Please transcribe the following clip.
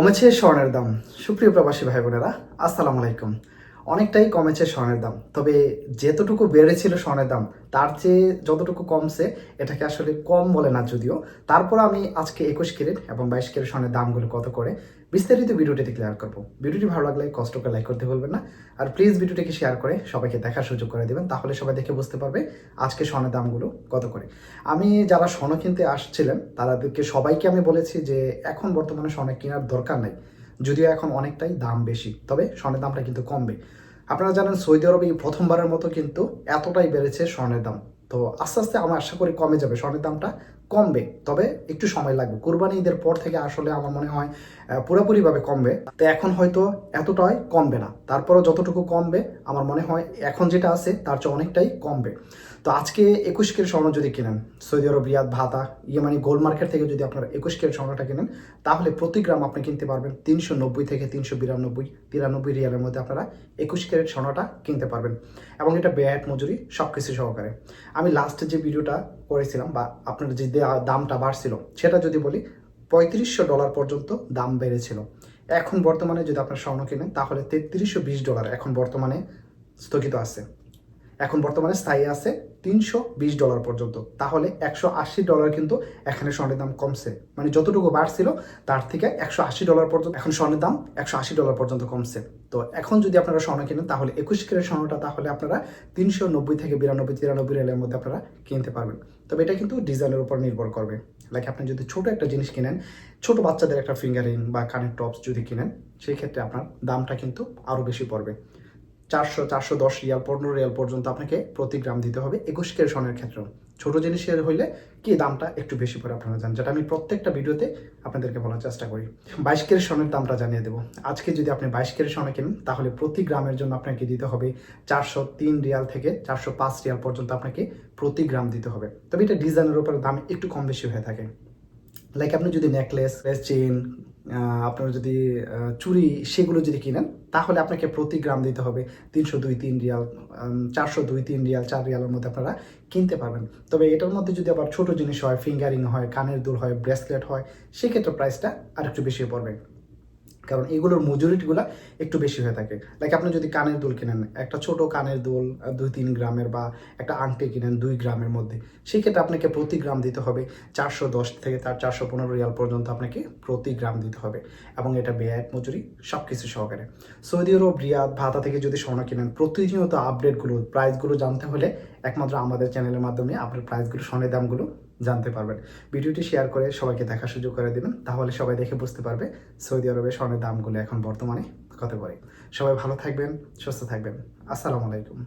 কমেছে স্বর্ণের দাম। সুপ্রিয় প্রবাসী ভাই বোনেরা আসসালামু আলাইকুম। অনেকটাই কমেছে স্বর্ণের দাম। তবে যেতটুকু বেড়েছিল স্বর্ণের দাম, তার চেয়ে যতটুকু কমছে, এটাকে আসলে কম বলে না যদিও। তারপর আমি আজকে একুশ ক্যারেট এবং বাইশ ক্যারেট স্বর্ণের দামগুলো কত করে, বিস্তারিত ভিডিওটিতে ক্লিয়ার করব। ভিডিওটি ভালো লাগলে কষ্ট করে লাইক করতে ভুলবেন না। আর প্লিজ ভিডিওটিকে শেয়ার করে সবাইকে দেখার সুযোগ করে দেবেন, তাহলে সবাই দেখে বুঝতে পারবে আজকে স্বর্ণের দামগুলো কত করে। আমি যারা স্বর্ণ কিনতে আসছিলেন, তাদেরকে সবাইকে আমি বলেছি যে এখন বর্তমানে স্বর্ণ কেনার দরকার নাই। যদিও এখন অনেকটাই দাম বেশি, তবে স্বর্ণের দামটা কিন্তু কমবে। আপনারা জানেন সৌদি আরবে প্রথমবারের মতো কিন্তু এতটাই বেড়েছে স্বর্ণের দাম। তো আস্তে আস্তে আমি আশা করি কমে যাবে স্বর্ণের দামটা। কমবে, তবে একটু সময় লাগবে। কোরবানি ঈদের পর থেকে আসলে আমার মনে হয় পুরোপুরিভাবে কমবে। তো এখন হয়তো এতটাই কমবে না। তারপরও যতটুকু কমবে, আমার মনে হয় এখন যেটা আছে, তার চেয়ে অনেকটাই কমবে। তো আজকে একুশ কের স্বর্ণ যদি কেনেন, সৌদি আরব, রিয়াদ, ভাতা, ইয়েমানি, গোল্ড মার্কেট থেকে যদি আপনারা একুশ কের স্বর্ণটা কেনেন, তাহলে প্রতি গ্রাম আপনি কিনতে পারবেন তিনশো নব্বই থেকে তিনশো বিরানব্বই, তিরানব্বই রিয়ালের মধ্যে আপনারা একুশ ক্যারেট স্বর্ণটা কিনতে পারবেন। এবং এটা বেয়াট, মজুরি সব কিছু সহকারে। আমি লাস্টে যে ভিডিওটা করেছিলাম বা আপনার যে দামটা বাড়ছিল, সেটা যদি বলি, পঁয়ত্রিশশো ডলার পর্যন্ত দাম বেড়েছিল। এখন বর্তমানে যদি আপনার স্বর্ণ কিনেন, তাহলে তেত্রিশশো বিশ ডলার এখন বর্তমানে স্থগিত আছে। এখন বর্তমানে স্থায়ী আছে তিনশো বিশ ডলার পর্যন্ত। তাহলে একশো আশি ডলার কিন্তু এখানে স্বর্ণের দাম কমছে। মানে যতটুকু বাড়ছিল, তার থেকে একশো আশি ডলার পর্যন্ত এখন স্বর্ণের দাম একশো আশি ডলার পর্যন্ত কমছে। তো এখন যদি আপনারা স্বর্ণ কিনেন, তাহলে একুশ কেরের স্বর্ণটা তাহলে আপনারা তিনশো নব্বই থেকে বিরানব্বই, তিরানব্বই রেলের মধ্যে আপনারা কিনতে পারবেন। তবে এটা কিন্তু ডিজাইনের উপর নির্ভর করবে। লাইক আপনি যদি ছোট একটা জিনিস কিনেন, ছোট বাচ্চাদের একটা ফিঙ্গারিং বা কানের টপস যদি কিনেন, সেই ক্ষেত্রে আপনার দামটা কিন্তু আরও বেশি পড়বে। চারশো চারশো দশ রিয়াল, পনেরো রিয়াল পর্যন্ত আপনাকে প্রতি গ্রাম দিতে হবে একুশ কের স্বর্ণের ক্ষেত্রেও। ছোট জিনিসের হইলে কি দামটা একটু বেশি পড়ে আপনারা জানেন, যেটা আমি প্রত্যেকটা ভিডিওতে আপনাদেরকে বলার চেষ্টা করি। বাইশ কের স্বর্ণের দামটা জানিয়ে দেবো। আজকে যদি আপনি বাইশ কের স্বর্ণ কিনেন, তাহলে প্রতি গ্রামের জন্য আপনাকে দিতে হবে চারশো তিন রিয়াল থেকে চারশো পাঁচ রিয়াল পর্যন্ত আপনাকে প্রতি গ্রাম দিতে হবে। তবে এটা ডিজাইনের উপরে দাম একটু কম বেশি হয়ে থাকে। লাইক আপনি যদি নেকলেস চেন আপনার যদি চুরি সেগুলো যদি কিনেন, তাহলে আপনাকে প্রতি গ্রাম দিতে হবে তিনশো দুই তিন রিয়াল চারশো দুই তিন রিয়াল, চার রিয়ালের মধ্যে আপনারা কিনতে পারবেন। তবে এটার মধ্যে যদি আবার ছোট জিনিস হয়, ফিঙ্গারিং হয়, কানের দুল হয়, ব্রেসলেট হয়, সেক্ষেত্রে প্রাইসটা আর একটু বেশি পড়বে। কারণ এগুলোর মজুরিটিগুলো একটু বেশি হয়ে থাকে। লাইক আপনি যদি কানের দুল কিনেন, একটা ছোট কানের দুল দুই তিন গ্রামের বা একটা আংটি কিনেন দুই গ্রামের মধ্যে, সেই ক্ষেত্রে আপনাকে প্রতি গ্রাম দিতে হবে চারশো দশ থেকে তার চারশো পনেরো রিয়াল পর্যন্ত আপনাকে প্রতি গ্রাম দিতে হবে এবং এটা ব্যয় মজুরি সব কিছু সহকারে। সৌদি আরব, রিয়াদ, ভাতা থেকে যদি স্বর্ণ কিনেন, প্রতিনিয়ত আপডেটগুলো প্রাইসগুলো জানতে হলে একমাত্র আমাদের চ্যানেলের মাধ্যমে আপনার প্রাইসগুলো স্বর্ণের দামগুলো জানতে পারবেন। ভিডিওটি শেয়ার করে সবাইকে দেখার সুযোগ করে দেবেন, তাহলে সবাই দেখে বুঝতে পারবে সৌদি আরবে স্বর্ণের দামগুলো এখন বর্তমানে কত করে। সবাই ভালো থাকবেন, সুস্থ থাকবেন। আসসালামু আলাইকুম।